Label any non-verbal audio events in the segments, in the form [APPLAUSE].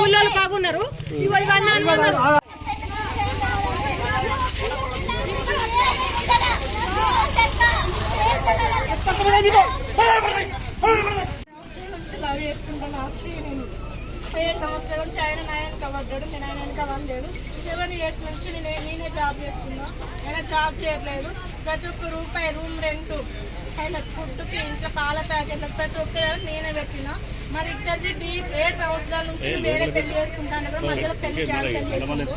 ఊళ్ళోళ్ళు బాగున్నారు. ఇవన్నీ అన్నారు లవ్ చేసుకుంటాను నేను ఏడు సంవత్సరాల నుంచి ఆయన నా వెనక పడ్డాడు నేను ఆయన వెనక పడలేదు సెవెన్ ఇయర్స్ నుంచి నేను నేనే జాబ్ చేస్తున్నా ఆయన జాబ్ చేయట్లేదు ప్రతి ఒక్క రూపాయి రూమ్ రెంట్ ఆయన ఫుడ్కి ఇంట్లో పాల ప్యాకెట్లకు ప్రతి ఒక్క నేనే పెట్టిన మరి ఇద్దరిది డీప్ ఏడు సంవత్సరాల నుంచి నేను వేరే పెళ్ళి చేసుకుంటాను కూడా మధ్యలో పెళ్ళి క్యాన్సిల్ చేసిండు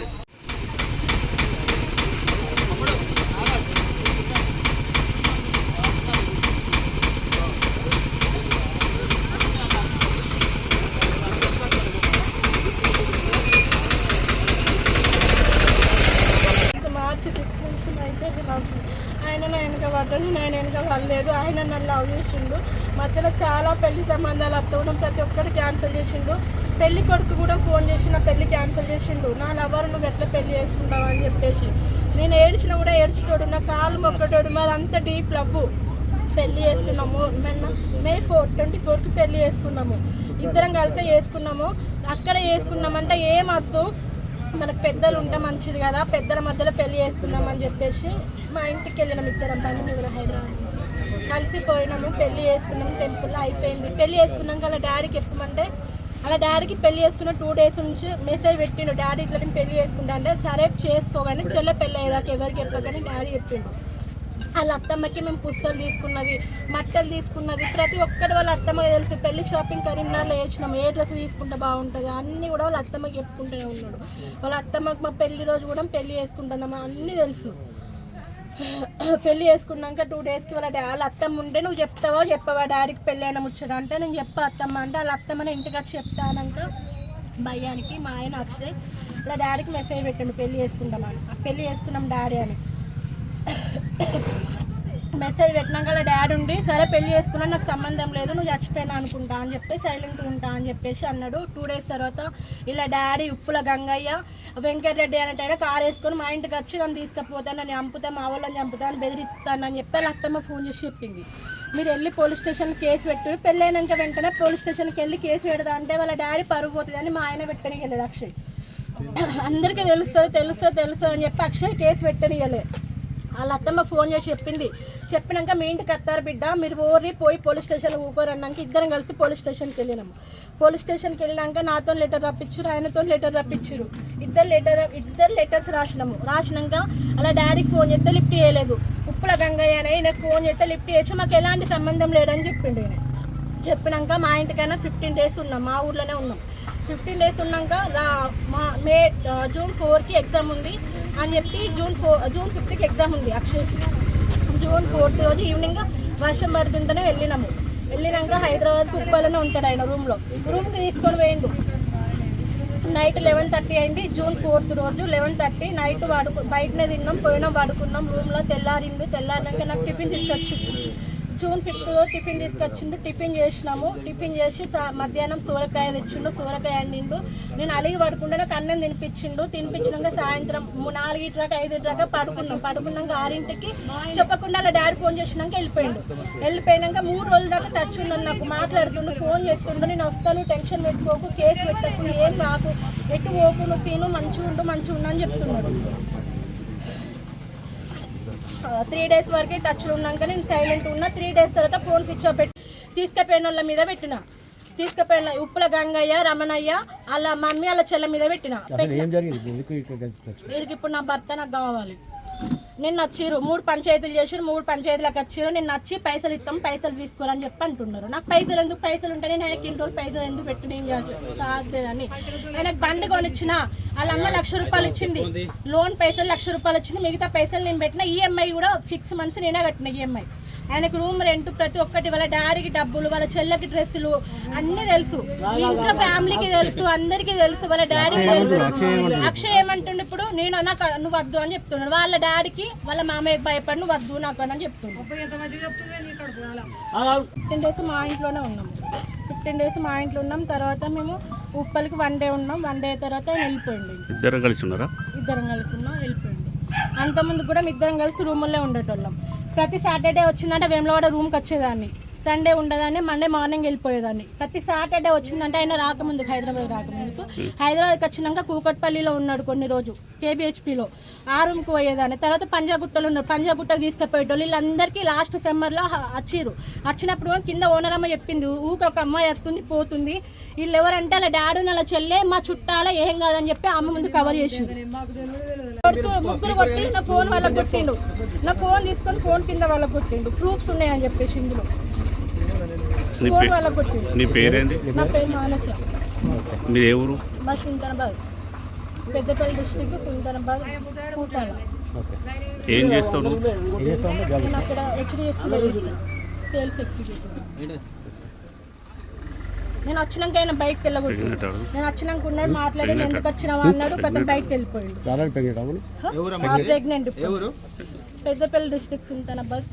ఇంకా మార్చి సిక్స్ నుంచి అయితే లవ్ ఆయన నా వెనక పడ్డాడు నేను వెనుక పడలేదు ఆయన నన్ను లవ్ చేసిండు. మధ్యలో చాలా పెళ్ళి సంబంధాలు అత్తవడం ప్రతి ఒక్కటి క్యాన్సిల్ చేసిండు. పెళ్ళి కొడుకు కూడా ఫోన్ చేసి నా పెళ్ళి క్యాన్సిల్ చేసిండు. నా లవర్ నువ్వు ఎట్లా పెళ్ళి చేసుకుంటావు అని చెప్పేసి. నేను ఏడ్చినా కూడా ఏడ్చుకోడు నా కాలు మొక్కటోడు. మరి అంత డీప్ లవ్ పెళ్ళి చేసుకున్నాము. మొన్న మే ఫోర్ ట్వంటీ ఫోర్కి పెళ్ళి చేసుకున్నాము. ఇద్దరం కలిసి చేసుకున్నాము. అక్కడ చేసుకున్నామంటే ఏమద్దు మనకు పెద్దలు ఉంటే మంచిది కదా పెద్దల మధ్యలో పెళ్ళి చేసుకుందాం అని చెప్పేసి మా ఇంటికి వెళ్ళినాం ఇద్దరం పని మీద హైదరాబాద్. కలిసి పోయినాము పెళ్ళి చేసుకున్నాము టెంపుల్లో అయిపోయింది. పెళ్ళి చేసుకున్నాక అలా డాడీకి చెప్పమంటే అలా డాడీకి పెళ్ళి చేసుకున్న టూ డేస్ నుంచి మెసేజ్ పెట్టిండు డాడీ ఇట్లా పెళ్ళి చేసుకుంటా అంటే సరే చేసుకోగానే చెల్లె పెళ్ళి అయ్యేదాకా ఎవరికి చెప్పగానే డాడీ చెప్పిండు. వాళ్ళ అత్తమ్మకి మేము పుస్తకాలు తీసుకున్నది మట్టలు తీసుకున్నది. ప్రతి ఒక్కటి వాళ్ళ అత్తమ్మకి తెలుసు. పెళ్ళి షాపింగ్ కరీంనగర్లో వేసినాం ఏ డ్రెస్ తీసుకుంటే బాగుంటుంది? అన్నీ కూడా వాళ్ళ అత్తమ్మకి చెప్పుకుంటూనే ఉన్నాడు. వాళ్ళ అత్తమ్మకి మా పెళ్ళి రోజు కూడా పెళ్ళి చేసుకుంటున్నాము అన్నీ తెలుసు. పెళ్ళి చేసుకున్నాక టూ డేస్కి వాళ్ళ డా వాళ్ళ అత్తమ్మ ఉంటే నువ్వు చెప్తావో చెప్పవా? డాడీకి పెళ్ళి అయినా ముచ్చట అంటే నేను చెప్పా అత్తమ్మ అంటే వాళ్ళ అత్తమ్మని ఇంటికి వచ్చి చెప్తానంక భయానికి మా ఆయన అక్షయ్ ఇలా డాడీకి మెసేజ్ పెట్టండి పెళ్ళి చేసుకుంటామని ఆ పెళ్ళి చేసుకున్నాం డాడీ అని. మెసేజ్ పెట్టినాక వాళ్ళ డాడీ ఉండి సరే పెళ్ళి చేసుకున్నా నాకు సంబంధం లేదు నువ్వు చచ్చిపోయినా అనుకుంటా అని చెప్పి సైలెంట్ ఉంటా అని చెప్పేసి అన్నాడు. టూ డేస్ తర్వాత ఇలా డాడీ ఉప్పుల గంగయ్య వెంకటరెడ్డి అనేటైనా కార్ వేసుకొని మా ఇంటికి వచ్చి నన్ను తీసుకుపోతాను నన్ను చంపుతా మా వాళ్ళని చంపుతాను బెదిరిస్తాను అని చెప్పి అత్తమ్మ ఫోన్ చేసి చెప్పింది. మీరు వెళ్ళి పోలీస్ స్టేషన్ కేసు పెట్టు. పెళ్ళైనాక వెంటనే పోలీస్ స్టేషన్కి వెళ్ళి కేసు పెడతా అంటే వాళ్ళ డాడీ పరుగు పోతుంది అని మా ఆయన పెట్టడానికి అక్షయ్. [CLEARS THROAT] అందరికీ తెలుస్తుంది తెలుస్తుంది తెలుస్తుంది అని చెప్పి అక్షయ్ కేసు పెట్టనియలేదు వాళ్ళ అత్తమ్మ ఫోన్ చేసి చెప్పింది. చెప్పినాక మీ ఇంటికి వస్తారు బిడ్డ మీరు ఊరి పోయి పోలీస్ స్టేషన్ ఊకోరన్నాక ఇద్దరం కలిసి పోలీస్ స్టేషన్కి వెళ్ళినాము. పోలీస్ స్టేషన్కి వెళ్ళినాక నాతో లెటర్ రప్పించారు ఆయనతో లెటర్ రప్పించారు ఇద్దరు లెటర్ ఇద్దరు లెటర్స్ రాసినాము. రాసినాక అలా డాడీకి ఫోన్ చేస్తే లిఫ్ట్ చేయలేదు. ఉప్పుల గంగయ్య అని ఈయనకు ఫోన్ చేస్తే లిఫ్ట్ చేయొచ్చు మాకు ఎలాంటి సంబంధం లేదని చెప్పిండు ఈయన. చెప్పినాక మా ఇంటికైనా ఫిఫ్టీన్ డేస్ ఉన్నాం మా ఊర్లోనే ఉన్నాం. ఫిఫ్టీన్ డేస్ ఉన్నాక రా మా మే జూన్ ఫోర్కి ఎగ్జామ్ ఉంది. అని చెప్పి జూన్ ఫోర్ జూన్ ఫిఫ్త్కి ఎగ్జామ్ ఉంది అక్షయ్కి జూన్ ఫోర్త్ రోజు ఈవినింగ్ వర్షం పడుతుంటేనే వెళ్ళినాము. వెళ్ళినాక హైదరాబాద్ కుప్పలోనే ఉంటాడు ఆయన రూమ్లో. రూమ్కి తీసుకొని పోయిండు. నైట్ లెవెన్ థర్టీ అయింది జూన్ ఫోర్త్ రోజు లెవెన్ థర్టీ నైట్ వాడుకు బయటనే తిన్నాం పోయినాం పడుకున్నాం రూమ్లో తెల్లారింది తెల్లారినాక నాకు టిఫిన్ తీసుకొచ్చింది జూన్ ఫిఫ్త్ టిఫిన్ తీసుకొచ్చిండు. టిఫిన్ చేసినాము. టిఫిన్ చేసి మధ్యాహ్నం సూరకాయ తెచ్చిండు. సూరకాయ అండిండు నేను అలిగి పడుకుంటే నాకు అన్నం తినిపించిండు. తినిపించినాక సాయంత్రం ము- నాలుగింటిదాకా పడుకున్నాం. పడుకున్నాక ఆరింటికి చెప్పకుండా అలా డాడీ ఫోన్ చేసినాక వెళ్ళిపోయిండు. వెళ్ళిపోయినాక మూడు రోజుల దాకా తచ్చిండు నాకు. మాట్లాడుతుండు ఫోన్ చేస్తుండు. నేను వస్తాను టెన్షన్ పెట్టుకోకు కేసు పెట్టకు ఏం నాకు ఎటు పోకు నువ్వు తిను మంచిగా ఉండు మంచిగా ఉండు అని చెప్తున్నాడు. త్రీ డేస్ వరకే టచ్లో ఉన్నాక నేను సైలెంట్ ఉన్నా. త్రీ డేస్ తర్వాత ఫోన్ స్విచ్ ఆఫ్ పెట్టి తీసుకుపోయిన వాళ్ళ మీద పెట్టిన. తీసుకుపోయిన ఉప్పుల గంగయ్య రమణయ్య వాళ్ళ మమ్మీ వాళ్ళ చెల్ల మీద పెట్టిన? వీడికి ఇప్పుడు నా భర్త నాకు కావాలి. నిన్న వచ్చిర్రు మూడు పంచాయతీలు చేసిరు మూడు పంచాయతీలకు వచ్చిర్రు నేను నచ్చి పైసలు ఇస్తాం పైసలు తీసుకోరని చెప్పి అంటున్నారు. నాకు పైసలు ఎందుకు? పైసలు ఉంటే నేను ఆయనకి ఇన్ని రోజులు పైసలు ఎందుకు పెట్టి నేను కాదని ఆయనకు బండి కొనిచ్చిన వాళ్ళ అమ్మ లక్ష రూపాయలు ఇచ్చింది. లోన్ పైసలు లక్ష రూపాయలు ఇచ్చింది మిగతా పైసలు నేను పెట్టిన ఈఎంఐ కూడా సిక్స్ మంత్స్ నేనే కట్టిన ఈఎంఐ. ఆయనకు రూమ్ రెంట్ ప్రతి ఒక్కటి వాళ్ళ డాడీకి డబ్బులు వాళ్ళ చెల్లెకి డ్రెస్సులు అన్నీ తెలుసు. ఇంట్లో ఫ్యామిలీకి తెలుసు అందరికీ తెలుసు వాళ్ళ డాడీకి తెలుసు. అక్షయ్ ఏమంటుండే ఇప్పుడు? నేను నాకు నువ్వు వద్దు అని చెప్తున్నాడు. వాళ్ళ డాడీకి వాళ్ళ మామయ్యకి భయపడి నువ్వు వద్దు నాకు అని చెప్తున్నాడు అలా ఫిఫ్టీన్ డేస్ మా ఇంట్లోనే ఉన్నాం. ఫిఫ్టీన్ డేస్ మా ఇంట్లో ఉన్నాం. తర్వాత మేము ఉప్పల్కి వన్ డే ఉన్నాం. వన్ డే తర్వాత ఆయన వెళ్ళిపోయింది ఇద్దరు కలిసి ఉన్నారా? ఇద్దరం కలిసి ఉన్నాం వెళ్ళిపోయింది అంతకుముందు కూడా మేము ఇద్దరం కలిసి రూముల్లో ఉండేటోళ్ళం. ప్రతి సాటర్డే వచ్చిందంటే వేములవాడ రూమ్కి వచ్చేదాన్ని. సండే ఉండదని మండే మార్నింగ్ వెళ్ళిపోయేదాన్ని. ప్రతి సాటర్డే వచ్చిందంటే ఆయన రాకముందుకు హైదరాబాద్ రాకముందుకు. హైదరాబాద్కి వచ్చినాక కూకట్పల్లిలో ఉన్నాడు కొన్ని రోజు కేబిహెచ్పిలో ఆ రూమ్కి పోయేదాన్ని. తర్వాత పంజాగుట్టలో ఉన్నారు. పంజాగుట్టకు తీసుకుపోయేటోళ్ళు వీళ్ళందరికీ లాస్ట్ సమ్మర్లో వచ్చిరు వచ్చినప్పుడు కింద ఓనర్ అమ్మ చెప్పింది ఊకి ఒక అమ్మాయి వస్తుంది పోతుంది. వీళ్ళు ఎవరంటే వాళ్ళ డాడీ వాళ్ళ చెల్లె మా చుట్టాల ఏం కాదని చెప్పి అమ్మ ముందు కవర్ చేసి కొడుతూ ముగ్గురు కొట్టి నా ఫోన్ వాళ్ళకి కొట్టిండు. నా ఫోన్ తీసుకొని ఫోన్ కింద వాళ్ళకి కొట్టిండు. ప్రూఫ్స్ ఉన్నాయని చెప్పేసి ఇందులో. నీ పే పేరేంది? నా పేరు మానస. మీ ఏ ఊరు? మా Sultanabad. Peddapalli district Sultanabad Kootala okay. ఏం చేస్తావు నువ్వు? ఏం చేస్తామో జాబ్ నేను అక్కడ హెచ్డిఎఫ్సిలో సేల్స్ ఎగ్జిక్యూటివ్ నేను వచ్చినాక ఆయన ప్రెగ్నెంట్ ఆడు నేను వచ్చినాక ఉన్నాడు మాట్లాడి "నువ్వు ఎందుకు వచ్చినావా అన్నాడు కథ బయటకు వెళ్ళిపోయిండు చాలా పెరిగాడు అవును pregnant Peddapalli district Sultanabad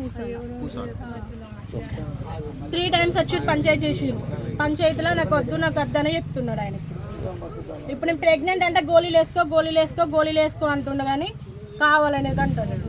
three times వచ్చి పంచాయతీ చేసిరు పంచాయతీలో నాకు వద్దు నాకు వద్దనే చెప్తున్నాడు ఆయన ఇప్పుడు. నేను ప్రెగ్నెంట్ అంటే గోళీలు వేసుకో గోళీలు వేసుకో గోళీలు వేసుకో అంటుండ కానీ కావాలనేది అంటున్నాడు